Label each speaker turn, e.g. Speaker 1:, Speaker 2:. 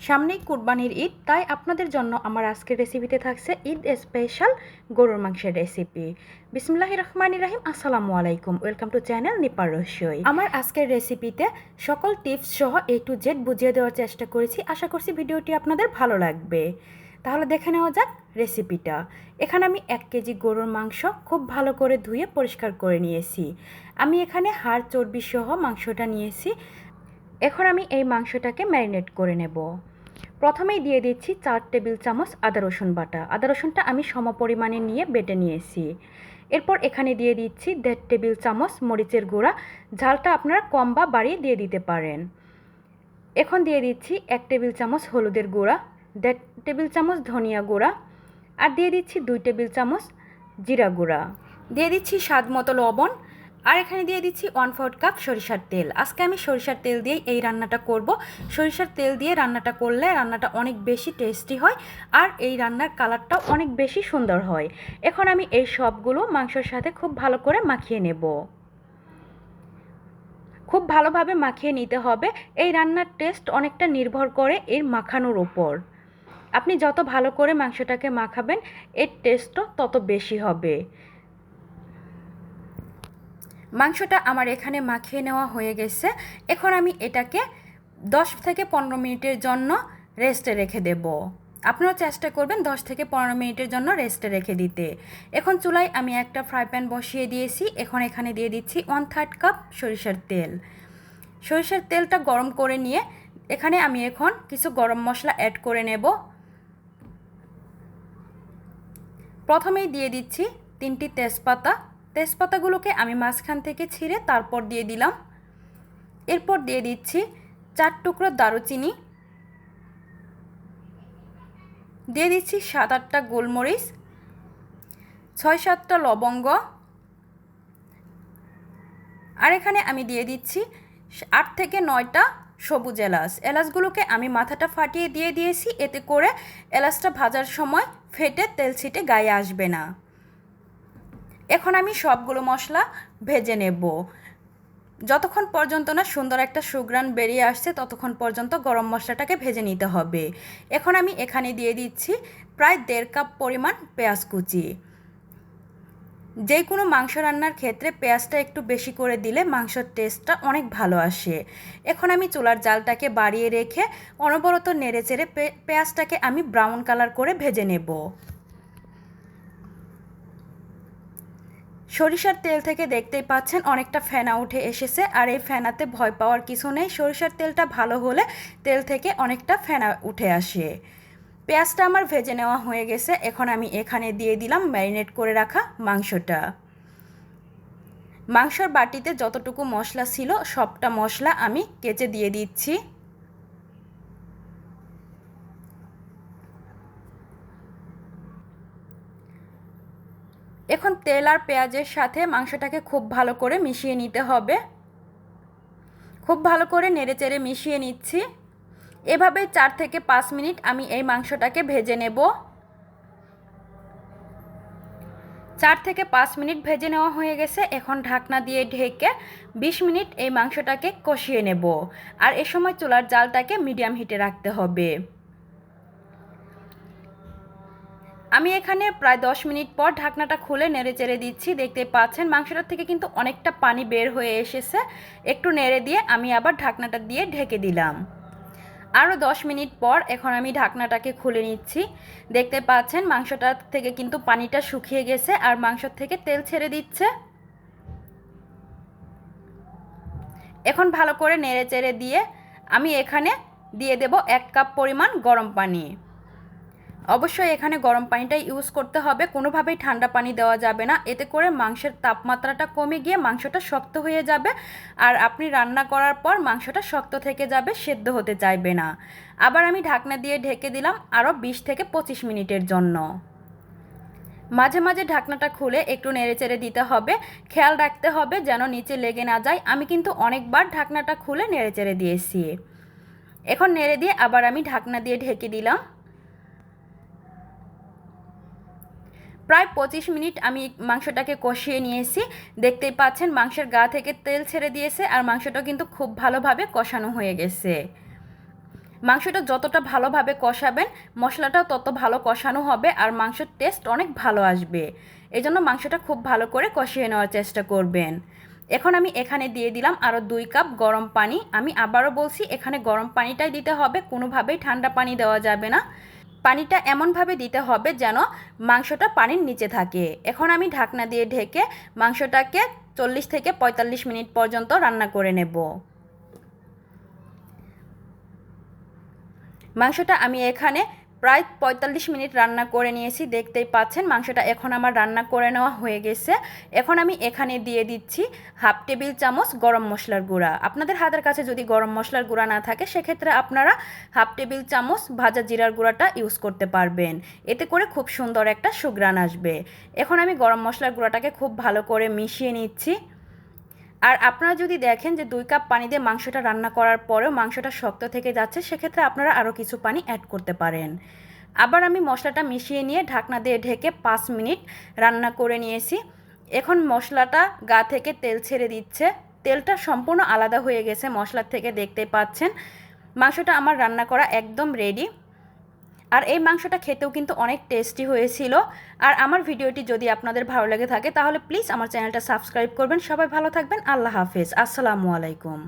Speaker 1: সামনেই কুরবানির ঈদ, তাই আপনাদের জন্য আমার আজকের রেসিপিতে থাকছে ঈদ স্পেশাল গরুর মাংসের রেসিপি বিসমুল্লাহ রহমান রাহিম, আসসালামু আলাইকুম। ওয়েলকাম টু চ্যানেল নিপার রসই আমার আজকের রেসিপিতে সকল টিপস সহ এ টু জেড বুঝিয়ে দেওয়ার চেষ্টা করেছি। আশা করছি ভিডিওটি আপনাদের ভালো লাগবে। তাহলে দেখে নেওয়া যাক রেসিপিটা এখানে আমি এক কেজি গরুর মাংস খুব ভালো করে ধুয়ে পরিষ্কার করে নিয়েছি। আমি এখানে হাড় চর্বি সহ মাংসটা নিয়েছি। এখন আমি এই মাংসটাকে ম্যারিনেট করে নেব। প্রথমেই দিয়ে দিচ্ছি চার টেবিল চামচ আদা রসুন বাটা। আদা রসুনটা আমি সম পরিমাণে নিয়ে বেটে নিয়েছি। এরপর এখানে দিয়ে দিচ্ছি দেড় টেবিল চামচ মরিচের গুঁড়া। ঝালটা আপনারা কম বা বাড়িয়ে দিয়ে দিতে পারেন। এখন দিয়ে দিচ্ছি এক টেবিল চামচ হলুদের গুঁড়া, দেড় টেবিল চামচ ধনিয়া গুঁড়া আর দিয়ে দিচ্ছি দুই টেবিল চামচ জিরা গুঁড়া। দিয়ে দিচ্ছি স্বাদ মতো লবণ আর এখানে দিয়ে দিচ্ছি ওয়ান ফোর্থ কাপ সরিষার তেল। আজকে আমি সরিষার তেল দিয়েই এই রান্নাটা করব। সরিষার তেল দিয়ে রান্নাটা করলে রান্নাটা অনেক বেশি টেস্টি হয় আর এই রান্নার কালারটাও অনেক বেশি সুন্দর হয়। এখন আমি এই সবগুলো মাংসর সাথে খুব ভালো করে মাখিয়ে নেব। খুব ভালোভাবে মাখিয়ে নিতে হবে। এই রান্নার টেস্ট অনেকটা নির্ভর করে এর মাখানোর ওপর আপনি যত ভালো করে মাংসটাকে মাখাবেন, এর টেস্টও তত বেশি হবে। মাংসটা আমার এখানে মাখিয়ে নেওয়া হয়ে গেছে। এখন আমি এটাকে দশ থেকে পনেরো মিনিটের জন্য রেস্টে রেখে দেব। আপনারা চেষ্টা করবেন দশ থেকে পনেরো মিনিটের জন্য রেস্টে রেখে দিতে। এখন চুলায় আমি একটা ফ্রাই প্যান বসিয়ে দিয়েছি। এখন এখানে দিয়ে দিচ্ছি ওয়ান থার্ড কাপ সরিষার তেল। সরিষার তেলটা গরম করে নিয়ে এখানে আমি এখন কিছু গরম মশলা অ্যাড করে নেব। প্রথমেই দিয়ে দিচ্ছি তিনটি তেজপাতা। তেজপাতাগুলোকে আমি মাঝখান থেকে ছিঁড়ে তারপর দিয়ে দিলাম। এরপর দিয়ে দিচ্ছি চার টুকরো দারুচিনি। দিয়ে দিচ্ছি সাত আটটা গোলমরিচ, ছয় সাতটা লবঙ্গ। আর এখানে আমি দিয়ে দিচ্ছি আট থেকে নয়টা সবুজ এলাচ। এলাচগুলোকে আমি মাথাটা ফাটিয়ে দিয়ে দিয়েছি, এতে করে এলাচটা ভাজার সময় ফেটে তেল ছিটে গায়ে আসবে না। এখন আমি সবগুলো মশলা ভেজে নেব। যতক্ষণ পর্যন্ত না সুন্দর একটা সুগ্রান বেরিয়ে আসছে, ততক্ষণ পর্যন্ত গরম মশলাটাকে ভেজে নিতে হবে। এখন আমি এখানে দিয়ে দিচ্ছি প্রায় দেড় কাপ পরিমাণ পেঁয়াজ কুচি। যে কোনো মাংস রান্নার ক্ষেত্রে পেঁয়াজটা একটু বেশি করে দিলে মাংসর টেস্টটা অনেক ভালো আসে। এখন আমি চুলার জালটাকে বাড়িয়ে রেখে অনবরত নেড়ে চেড়ে পেঁয়াজটাকে আমি ব্রাউন কালার করে ভেজে নেব। সরিষার তেল থেকে দেখতেই পাচ্ছেন অনেকটা ফেনা উঠে এসেছে, আর এই ফেনাতে ভয় পাওয়ার কিছু নেই। সরিষার তেলটা ভালো হলে তেল থেকে অনেকটা ফেনা উঠে আসে। পেঁয়াজটা আমার ভেজে নেওয়া হয়ে গেছে, এখন আমি এখানে দিয়ে দিলাম ম্যারিনেট করে রাখা মাংসটা। মাংসর বাটিতে যতটুকু মশলা ছিল, সবটা মশলা আমি কেচে দিয়ে দিচ্ছি। এখন তেল আর পেঁয়াজের সাথে মাংসটাকে খুব ভালো করে মিশিয়ে নিতে হবে। খুব ভালো করে নেড়ে চেড়ে মিশিয়ে নিচ্ছি। এভাবে চার থেকে পাঁচ মিনিট আমি এই মাংসটাকে ভেজে নেব। চার থেকে পাঁচ মিনিট ভেজে নেওয়া হয়ে গেছে। এখন ঢাকনা দিয়ে ঢেকে বিশ মিনিট এই মাংসটাকে কষিয়ে নেব। আর এ সময় চুলার জালটাকে মিডিয়াম হিটে রাখতে হবে। আমি এখানে প্রায় দশ মিনিট পর ঢাকনাটা খুলে নেড়ে চেড়ে দিচ্ছি। দেখতে পাচ্ছেন, মাংসটার থেকে কিন্তু অনেকটা পানি বের হয়ে এসেছে। একটু নেড়ে দিয়ে আমি আবার ঢাকনাটা দিয়ে ঢেকে দিলাম। আরও দশ মিনিট পর এখন আমি ঢাকনাটাকে খুলে নিচ্ছি। দেখতে পাচ্ছেন, মাংসটার থেকে কিন্তু পানিটা শুকিয়ে গেছে আর মাংসর থেকে তেল ছেড়ে দিচ্ছে। এখন ভালো করে নেড়ে চেড়ে দিয়ে আমি এখানে দিয়ে দেব এক কাপ পরিমাণ গরম পানি। অবশ্যই এখানে গরম পানিটাই ইউজ করতে হবে। কোনোভাবেই ঠান্ডা পানি দেওয়া যাবে না। এতে করে মাংসের তাপমাত্রাটা কমে গিয়ে মাংসটা শক্ত হয়ে যাবে। আর আপনি রান্না করার পর মাংসটা শক্ত থেকে যাবে, সেদ্ধ হতে চাইবে না। আবার আমি ঢাকনা দিয়ে ঢেকে দিলাম আরও বিশ থেকে পঁচিশ মিনিটের জন্য। মাঝে মাঝে ঢাকনাটা খুলে একটু নেড়ে চেড়ে দিতে হবে। খেয়াল রাখতে হবে যেন নিচে লেগে না যায়। আমি কিন্তু অনেকবার ঢাকনাটা খুলে নেড়ে চেড়ে দিয়েছি। এখন নেড়ে দিয়ে আবার আমি ঢাকনা দিয়ে ঢেকে দিলাম। প্রায় পঁচিশ মিনিট আমি মাংসটাকে কষিয়ে নিয়েছি। দেখতেই পাচ্ছেন মাংসের গা থেকে তেল ছেড়ে দিয়েছে আর মাংসটা কিন্তু খুব ভালোভাবে কষানো হয়ে গেছে। মাংসটা যতটা ভালোভাবে কষাবেন, মশলাটাও তত ভালো কষানো হবে আর মাংসের টেস্ট অনেক ভালো আসবে। এই জন্য মাংসটা খুব ভালো করে কষিয়ে নেওয়ার চেষ্টা করবেন। এখন আমি এখানে দিয়ে দিলাম আরও দুই কাপ গরম পানি। আমি আবারও বলছি, এখানে গরম পানিটাই দিতে হবে, কোনোভাবেই ঠান্ডা পানি দেওয়া যাবে না। পানিটা এমনভাবে দিতে হবে যেন মাংসটা পানির নিচে থাকে। এখন আমি ঢাকনা দিয়ে ঢেকে মাংসটাকে চল্লিশ থেকে পঁয়তাল্লিশ মিনিট পর্যন্ত রান্না করে নেব। মাংসটা আমি এখানে প্রায় পঁয়তাল্লিশ মিনিট রান্না করে নিয়েছি, দেখতেই পাচ্ছেন মাংসটা এখন আমার রান্না করে নেওয়া হয়ে গেছে। এখন আমি এখানে দিয়ে দিচ্ছি হাফ টেবিল চামচ গরম মশলার গুঁড়া। আপনাদের হাতের কাছে যদি গরম মশলার গুঁড়া না থাকে, সেক্ষেত্রে আপনারা হাফ টেবিল চামচ ভাজা জিরার গুঁড়াটা ইউজ করতে পারবেন। এতে করে খুব সুন্দর একটা সুগ্রান আসবে। এখন আমি গরম মশলার গুঁড়াটাকে খুব ভালো করে মিশিয়ে নিচ্ছি। আর আপনারা যদি দেখেন যে দুই কাপ পানি দিয়ে মাংসটা রান্না করার পরেও মাংসটা শক্ত থেকে যাচ্ছে, সেক্ষেত্রে আপনারা আরও কিছু পানি অ্যাড করতে পারেন। আবার আমি মশলাটা মিশিয়ে নিয়ে ঢাকনা দিয়ে ঢেকে পাঁচ মিনিট রান্না করে নিয়েছি। এখন মশলাটা গা থেকে তেল ছেড়ে দিচ্ছে। তেলটা সম্পূর্ণ আলাদা হয়ে গেছে মশলার থেকে দেখতে পাচ্ছেন। মাংসটা আমার রান্না করা একদম রেডি আর এই মাংসটা খেতেও কিন্তু অনেক টেস্টি হয়েছিল। আর আমার ভিডিওটি যদি আপনাদের ভালো লেগে থাকে, তাহলে প্লিজ আমার চ্যানেলটা সাবস্ক্রাইব করবেন। সবাই ভালো থাকবেন। আল্লাহ হাফেজ। আসসালামু আলাইকুম।